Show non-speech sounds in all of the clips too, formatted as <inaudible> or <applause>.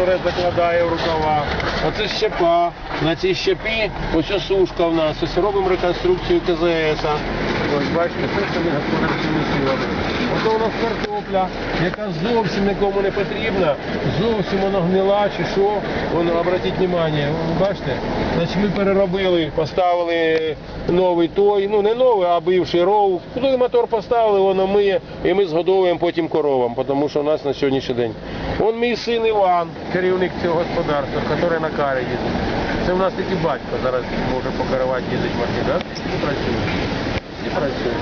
яке закладає в рукава. Оце щепа. На цій щепі ось сушка в нас. Ось робимо реконструкцію КЗС. Ось бачите, це ми господарськими силами. Ото у нас картопля, яка зовсім нікому не потрібна, зовсім вона гнила чи що. Воно, обратіть увагу, бачите? Значить ми переробили, поставили новий той, ну не новий, а бивший ров. Туди мотор поставили, воно миє, і ми згодовуємо потім коровам, тому що у нас на сьогоднішній день. Он мій син Іван, керівник цього господарства, який на карі їздить. Це в нас тільки батько зараз може покерувати їздить машина, так? І працює. Працює.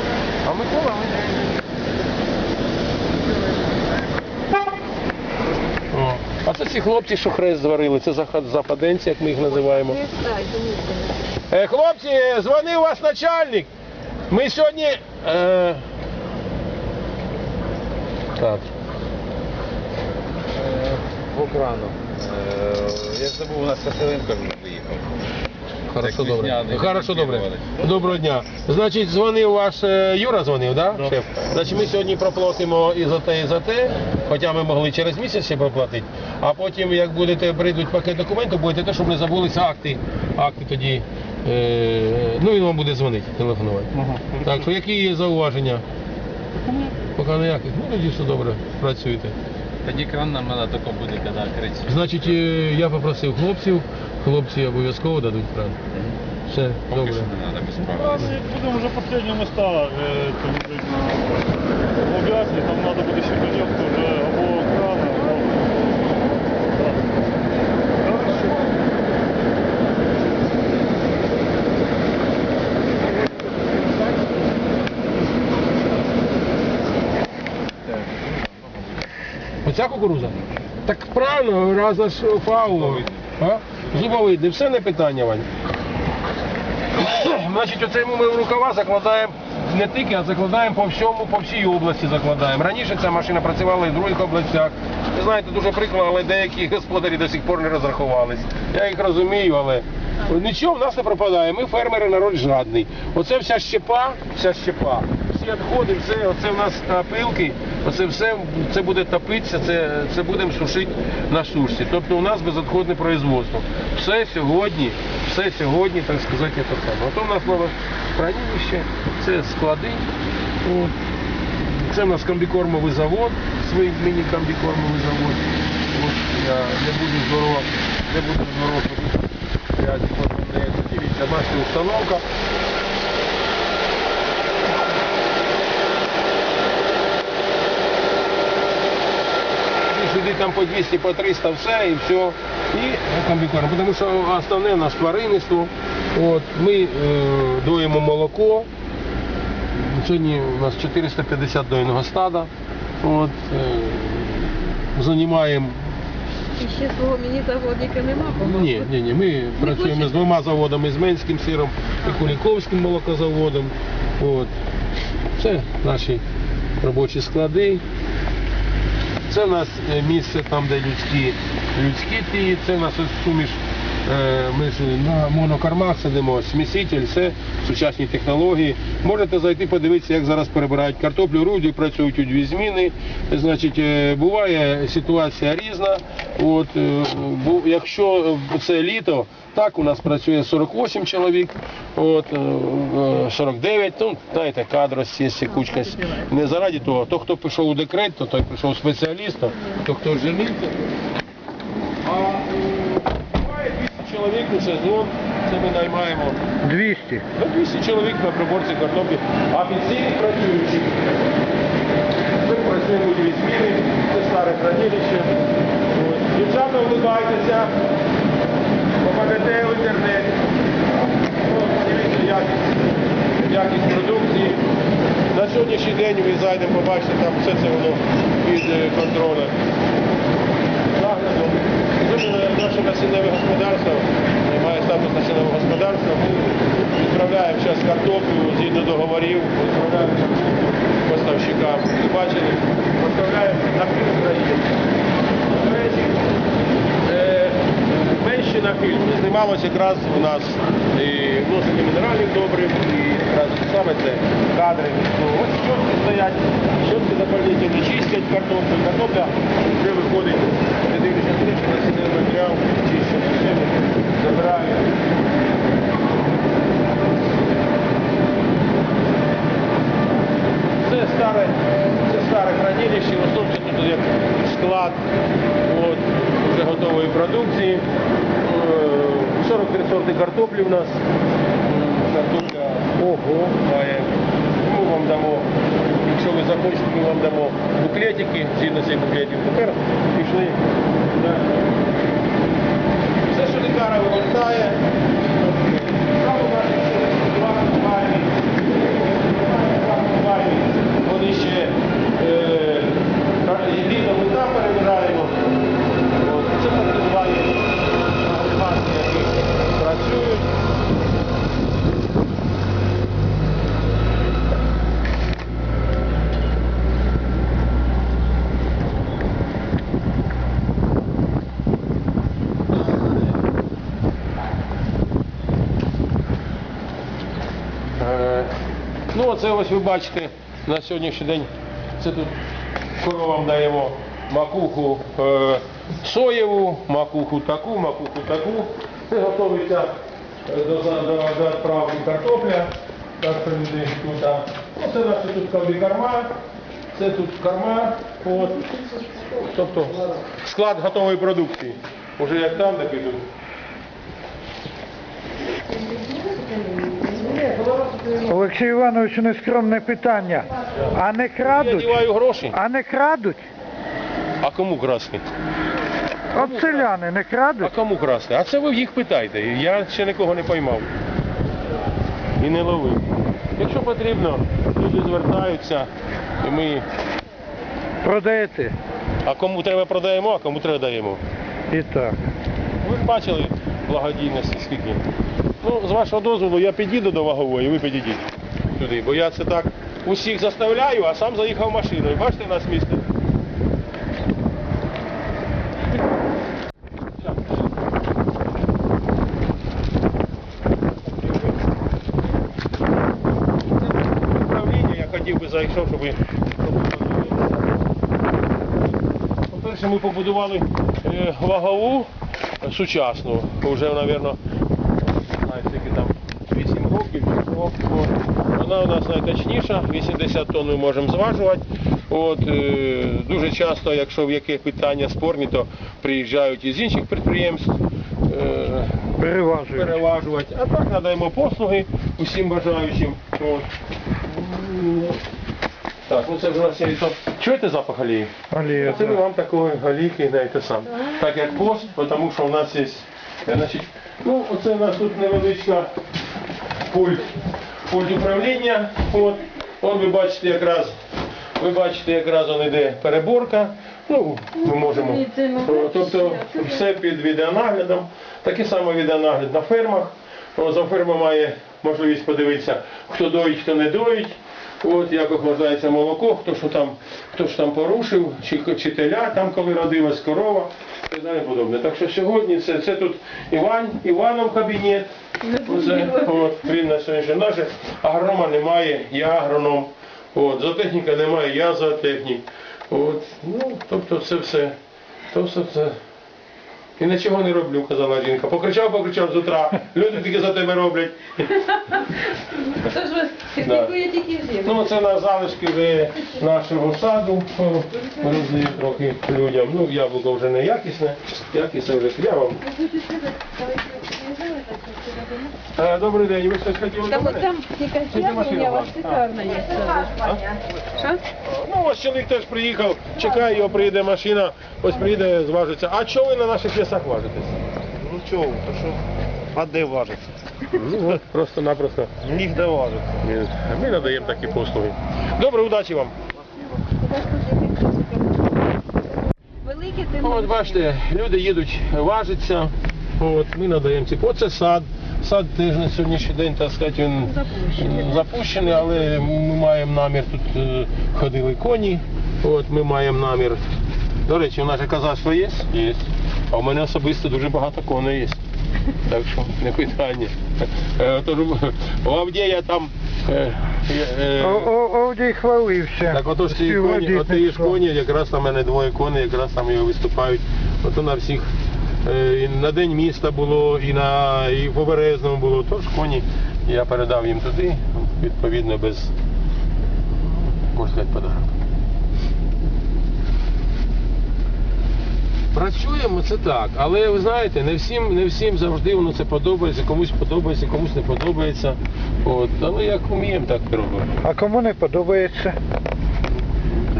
А Микола ми. О, А це ці хлопці, що хрест зварили, це западенці, як ми їх називаємо. Е, хлопці, дзвонив вас начальник. Ми сьогодні. Е... Так. По крану. Е, Я забув, у нас Катеринка вже приїхав. Хорошо, добре. Хорошо, добре. Доброго дня. Значить, дзвонив ваш е, Юра дзвонив, да? Шеф? Значить, ми сьогодні проплатимо і за те, і за те, хоча ми могли через місяць ще проплатити. А потім, як будете прийдуть пакет документів, будете те, щоб не забулися акти. Акти тоді. Е, ну він вам буде дзвонити, телефонувати. Так, що які є зауваження? Поки ніяких. Ну тоді все добре, працюйте. Тоді кран нам треба тільки буде, коли кричить. Значить, е, я попросив хлопців, хлопці обов'язково дадуть кран. Все, Поки добре. справи. ми будемо вже останні места е, там на Лобясі, там треба буде ще конєвку вже або крана. Так. Оця кукуруза? Так правильно, разна ж фау. А? Зубовидний, все не питання, Вань. <coughs> Значить, оце ми в рукава закладаємо не тільки, а закладаємо по всьому, по всій області закладаємо. Раніше ця машина працювала і в других областях. Ви знаєте, дуже прикро, але деякі <laughs> господарі до сих пор не розрахувались. Я їх розумію, але нічого в нас не пропадає. Ми фермери, народ жадний. Оце вся щепа, вся щепа, всі відходи, все, оце в нас опилки, оце все це буде топитися, це, це будемо сушити на сушці. Тобто у нас безотходне производство. Все сьогодні, все сьогодні, так сказати, це саме. Ото в нас нове хранилище, це склади. Це в нас комбікормовий завод, свій міні-комбікормовий завод. От я не буду здорово, не буду здорово не дивіться, наша установка. І сюди там по 200, по 300 все і все. І комбікорм. Тому що основне у нас тваринництво. От, ми е, доїмо молоко. Сьогодні у нас 450 дойного стада. От, е, займаємо І ще свого міні-заводника нема, по-моєму? ні, ні, ні. Ми працюємо з двома заводами, з Менським сиром і Куліковським молокозаводом. От. Це наші робочі склади. Це в нас е, місце там, де людські, людські ті, це в нас ось суміш. е, Ми ж на монокормах сидимо, сміситель, це сучасні технології. Можете зайти подивитися, як зараз перебирають картоплю, люди працюють у дві зміни. Значить, е, буває ситуація різна. От, е, якщо е, це літо, так у нас працює 48 чоловік, от, е, е, 49, ну, знаєте, кадрості, є кучка. Не заради того, то, хто пішов у декрет, то той пішов спеціалістом, то хто женився. А е, буває 200 чоловік у сезон, це ми наймаємо. 200. Ну, 200 чоловік на приборці картоплі, офіційних працюючих. Ми працюємо у дві зміни, це старе хранилище. Дівчата, улыбайтеся, попадете в інтернет. Ну, Дивіться якість, якість продукції. На сьогоднішній день ви зайдемо, побачите, там все це воно під е, контролем. Наглядом. Наше насінневе господарство має статус насінневого господарства. Ми відправляємо зараз картоплю згідно договорів, відправляємо поставщикам. Ви бачили, відправляємо на пів України. До е, на фільм знімалось якраз у нас і вносити мінералів добрих, і якраз саме це кадри. Ну, ось щотки стоять, щотки запалітельні, чистять картоплю, картопля вже виходить, не дивлячись на матеріал, чищать все, забирають. Це старе, це старе хранилище, в основному це тут як склад от, вже готової продукції. Е, 43 сорти картоплі у нас. Картопля ого має. Ми вам дамо, якщо ви захочете, ми вам дамо буклетики, згідно цих буклетів. Тепер пішли. Все, що два комбайни. Вони ще літом ми перебираємо. Це так Е, Ну, оце ось ви бачите на сьогоднішній день. Це тут коровам даємо макуху е, соєву, макуху таку, макуху таку. Це готується до, до, до відправки картопля. Так люди тут. а. Ну, це наші тут каві корма. Це тут корма. От. Тобто склад готової продукції. Уже як там, так і тут. Олексій Іванович, нескромне питання. А не Я крадуть? діваю гроші. А не крадуть? А кому красти? От селяни не А кому красти? А це ви їх питайте. Я ще нікого не поймав. І не ловив. Якщо потрібно, люди звертаються, і ми. Продаєте? А кому треба продаємо, а кому треба даємо. І так. Ви ж бачили благодійності скільки. Ну, з вашого дозволу я підійду до вагової, ви підійдіть туди. Бо я це так усіх заставляю, а сам заїхав машиною. Бачите, у нас місце. Управління я хотів щоб по-перше, ми побудували е, вагову сучасну, вже, мабуть, скільки там 8 років. Вона у нас найточніша, 80 тонн ми можемо зважувати. От, е, дуже часто, якщо в яке питання спорні, то приїжджають із інших підприємств. е, Переважують. переважувати. А так надаємо послуги усім бажаючим. От. Так, ну це вже у нас Чуєте запах олії? Олія, Це ми так. вам такої галіки знаєте сам. Так як пост, тому що у нас є. е, Значить, ну, оце у нас тут невеличка пульт, пульт управління. От, от ви бачите якраз, ви бачите, якраз он іде переборка. Ну, ми можемо. Тобто все під відеонаглядом. Такий самий відеонагляд на фермах. За ферма має можливість подивитися, хто доїть, хто не доїть. От як охлаждається молоко, хто що там, хто ж там порушив, чи, чи теля, там коли родилась корова і далі подобне. Так що сьогодні це, це тут Іван, Іванов кабінет. Оце, от, він на сьогоднішній. Наше агронома немає, я агроном. От, зоотехніка немає, я зоотехнік. От, ну, тобто це все. То все це. І нічого не роблю, казала жінка. Покричав, покричав з утра. Люди тільки за тебе роблять. Тож ви критикує тільки жінку. Ну, це на залишки нашого саду. О, Роздаю трохи людям. Ну, яблуко вже не якісне, якісне вже я вам. Е, Добрий день, ви щось хотіли Там от там якась яблуня, у вас шикарна є. Що? Ну, ось чоловік теж приїхав, чекає, його приїде машина, ось приїде, зважиться. А чого ви на наших лісах важитесь? Ну чого, то що, а де важиться? Ну, от, просто-напросто. Нігде важиться. Ні, Ми надаємо такі послуги. Добре, удачі вам. Великі ти От бачите, люди їдуть, важаться. От, ми надаємо ці. Оце сад. Сад теж на сьогоднішній день, так сказати, він Запущений. запущений, але ми маємо намір, тут е, ходили коні. От, ми маємо намір. До речі, у нас же казацтво є? Є. А у мене особисто дуже багато коней є. Так що не питання. Е, Тож у Авдія там. е, О- О- Овдій хвалився. Так отож ці коні, от ж коні, якраз там у мене двоє коней, якраз там його виступають. Ото на всіх і на день міста було, і на і по Березному було. Тож коні я передав їм туди, відповідно, без можна сказати, подарунку. Працюємо це так, але ви знаєте, не всім, не всім завжди воно це подобається, комусь подобається, комусь не подобається. От, але як вміємо, так робимо. А кому не подобається?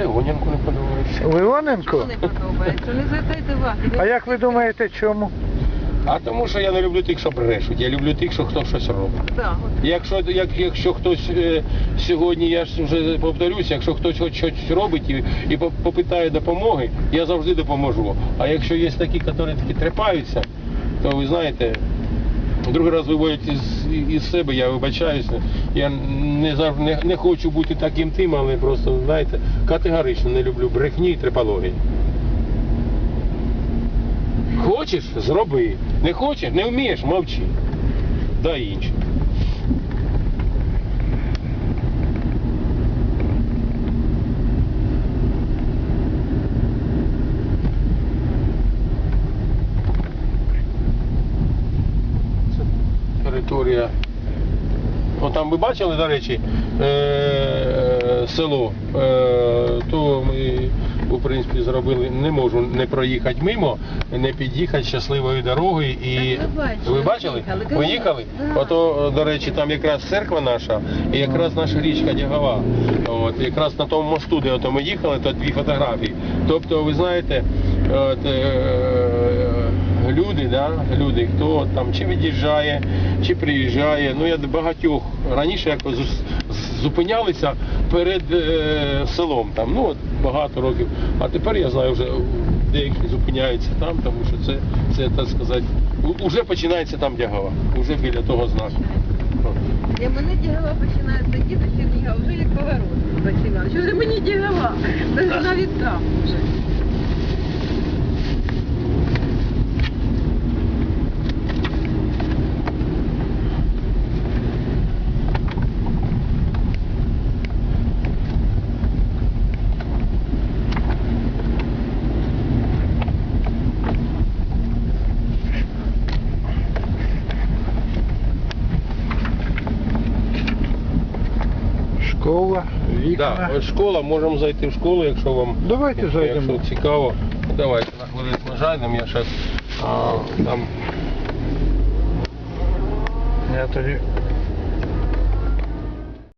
Леоненку не подобається. Леоненко? Не подобається, не звертайте уваги. А як ви думаєте, чому? А тому що я не люблю тих, що брешуть. Я люблю тих, що хто щось робить. От. Якщо, як, якщо хтось е, сьогодні, я ж вже повторюся, якщо хтось хоч щось робить і, і по- попитає допомоги, я завжди допоможу. А якщо є такі, які такі трепаються, то ви знаєте, другий раз виводять із, із себе, я вибачаюся. Я не, не, не хочу бути таким тим, але просто, знаєте, категорично не люблю брехні і трипології. Хочеш, зроби. Не хочеш, не вмієш, мовчи. Дай іншим. Це територія. О, там ви бачили, до речі, е- село. Е- то ми, в принципі, зробили, не можу не проїхати мимо, не під'їхати щасливою дорогою. І Так ви бачили, поїхали. Ото, до речі, там якраз церква наша і якраз наша річка Дягова. От, якраз на тому мосту, де ото ми їхали, то дві фотографії. Тобто, ви знаєте, от, е, люди, да, люди, хто там чи від'їжджає, чи приїжджає. Ну, я багатьох раніше якось зупинялися перед е, селом, там, ну, от багато років. А тепер я знаю, вже деякі зупиняються там, тому що це, це так сказати, уже починається там Дягова, уже біля того знаку. Для мене дігава починає сидіти, ще дігава, вже як поворот починає. Що ж мені дігава? <laughs> Навіть там вже. Школа, вікна. Да, ось школа, можемо зайти в школу, якщо вам Давайте якщо зайдемо. цікаво. Давайте на хвилинку зайдемо, я зараз там Я тоді